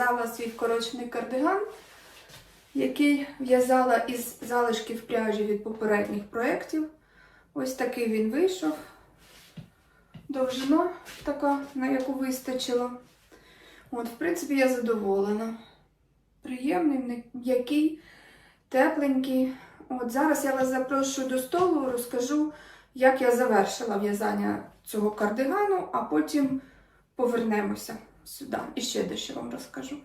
в'язала свій вкорочений кардиган, який в'язала із залишків пряжі від попередніх проєктів. Ось такий він вийшов. Довжина така, на яку вистачило. От, в принципі, я задоволена. Приємний, м'який, тепленький. От зараз я вас запрошую до столу, розкажу, як я завершила в'язання цього кардигану, а потім повернемося сюди і ще дещо вам розкажу.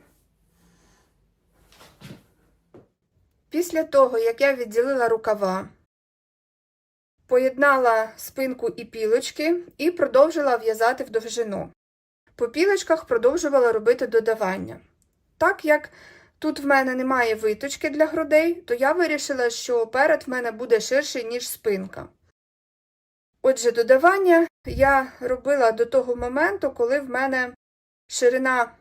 Після того, як я відділила рукава, поєднала спинку і пілочки і продовжила в'язати в довжину. По пілочках продовжувала робити додавання. Так як тут в мене немає виточки для грудей, то я вирішила, що перед в мене буде ширший, ніж спинка. Отже, додавання я робила до того моменту, коли в мене ширина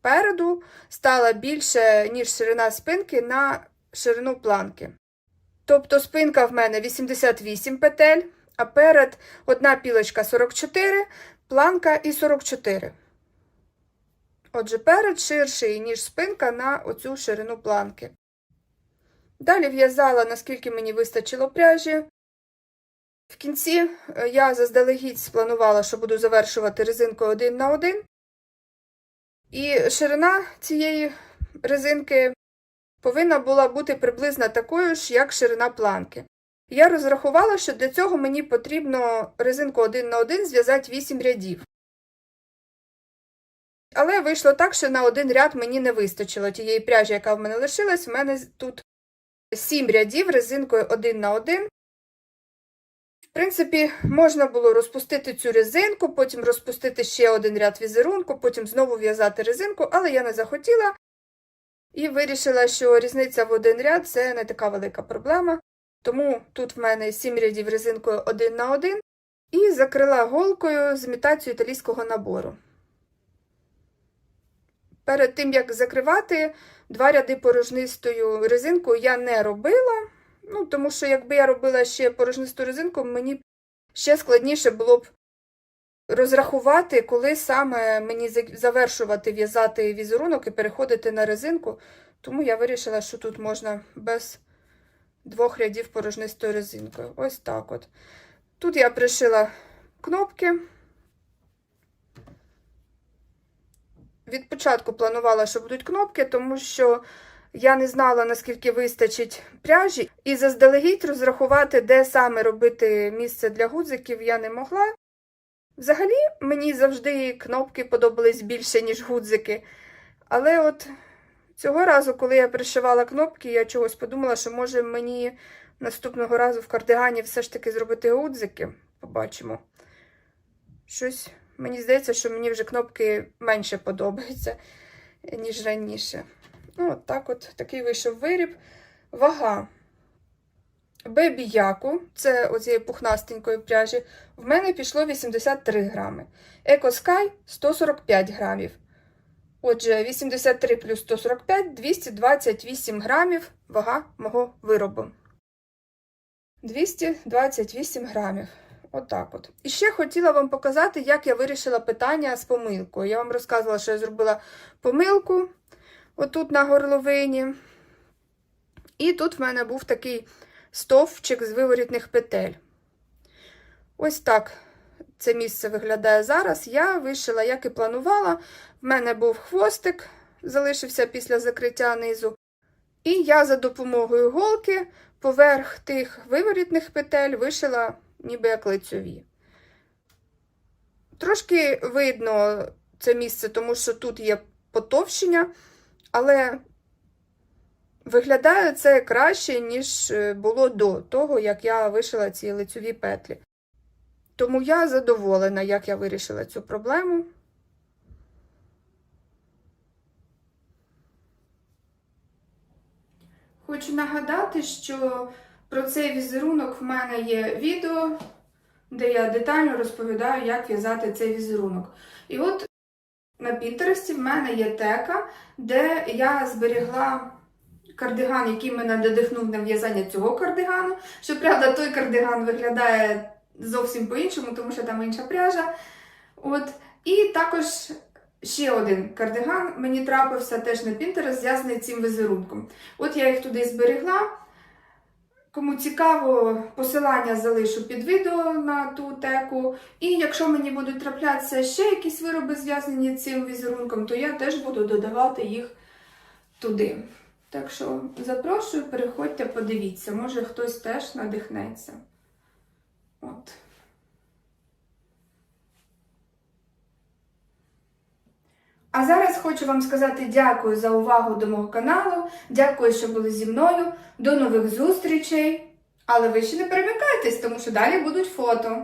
переду стала більше, ніж ширина спинки на ширину планки. Тобто спинка в мене 88 петель, а перед одна пілочка 44, планка і 44. Отже, перед ширший, ніж спинка на оцю ширину планки. Далі в'язала, наскільки мені вистачило пряжі. В кінці е, я заздалегідь спланувала, що буду завершувати резинкою 1 на 1. І ширина цієї резинки повинна була бути приблизно такою ж, як ширина планки. Я розрахувала, що для цього мені потрібно резинку 1 на 1 зв'язати 8 рядів. Але вийшло так, що на один ряд мені не вистачило тієї пряжі, яка в мене лишилась. У мене тут 7 рядів резинкою 1 на 1. В принципі, можна було розпустити цю резинку, потім розпустити ще один ряд візерунку, потім знову в'язати резинку, але я не захотіла і вирішила, що різниця в один ряд це не така велика проблема. Тому тут в мене 7 рядів резинкою 1 на 1 і закрила голкою з імітацією італійського набору. Перед тим, як закривати, два ряди порожнистою резинкою я не робила. Ну, тому що, якби я робила ще порожнисту резинку, мені ще складніше було б розрахувати, коли саме мені завершувати в'язати візерунок і переходити на резинку. Тому я вирішила, що тут можна без двох рядів порожнистою резинкою. Ось так от. Тут я пришила кнопки. Від початку планувала, що будуть кнопки, тому що я не знала, наскільки вистачить пряжі, і заздалегідь розрахувати, де саме робити місце для гудзиків, я не могла. Взагалі, мені завжди кнопки подобались більше, ніж гудзики. Але от цього разу, коли я пришивала кнопки, я чогось подумала, що може мені наступного разу в кардигані все ж таки зробити гудзики. Побачимо. Щось, мені здається, що мені вже кнопки менше подобаються, ніж раніше. Ну, от так от, такий вийшов виріб. Вага. Бебі Яку, це оцієї пухнастенької пряжі, в мене пішло 83 грами. Еко Sky 145 грамів. Отже, 83 плюс 145 228 грамів вага мого виробу. 228 грамів. Отак от. І ще хотіла вам показати, як я вирішила питання з помилкою. Я вам розказувала, що я зробила помилку отут на горловині. І тут в мене був такий стовпчик з виворітних петель. Ось так це місце виглядає зараз. Я вишила, як і планувала. В мене був хвостик, залишився після закриття низу. І я за допомогою голки поверх тих виворітних петель вишила ніби як лицьові. Трошки видно це місце, тому що тут є потовщення, але виглядає це краще, ніж було до того, як я вишила ці лицьові петлі. Тому я задоволена, як я вирішила цю проблему. Хочу нагадати, що про цей візерунок в мене є відео, де я детально розповідаю, як в'язати цей візерунок. І от на Пінтересті в мене є тека, де я зберігла кардиган, який мене надихнув на в'язання цього кардигану. Щоправда, той кардиган виглядає зовсім по-іншому, тому що там інша пряжа. От. І також ще один кардиган мені трапився теж на Pinterest, зв'язаний цим візерунком. От я їх туди зберегла. Кому цікаво, посилання залишу під відео на ту теку. І якщо мені будуть траплятися ще якісь вироби, зв'язані з цим візерунком, то я теж буду додавати їх туди. Так що запрошую, переходьте, подивіться, може хтось теж надихнеться. От. А зараз хочу вам сказати дякую за увагу до мого каналу. Дякую, що були зі мною. До нових зустрічей. Але ви ще не перемикайтесь, тому що далі будуть фото.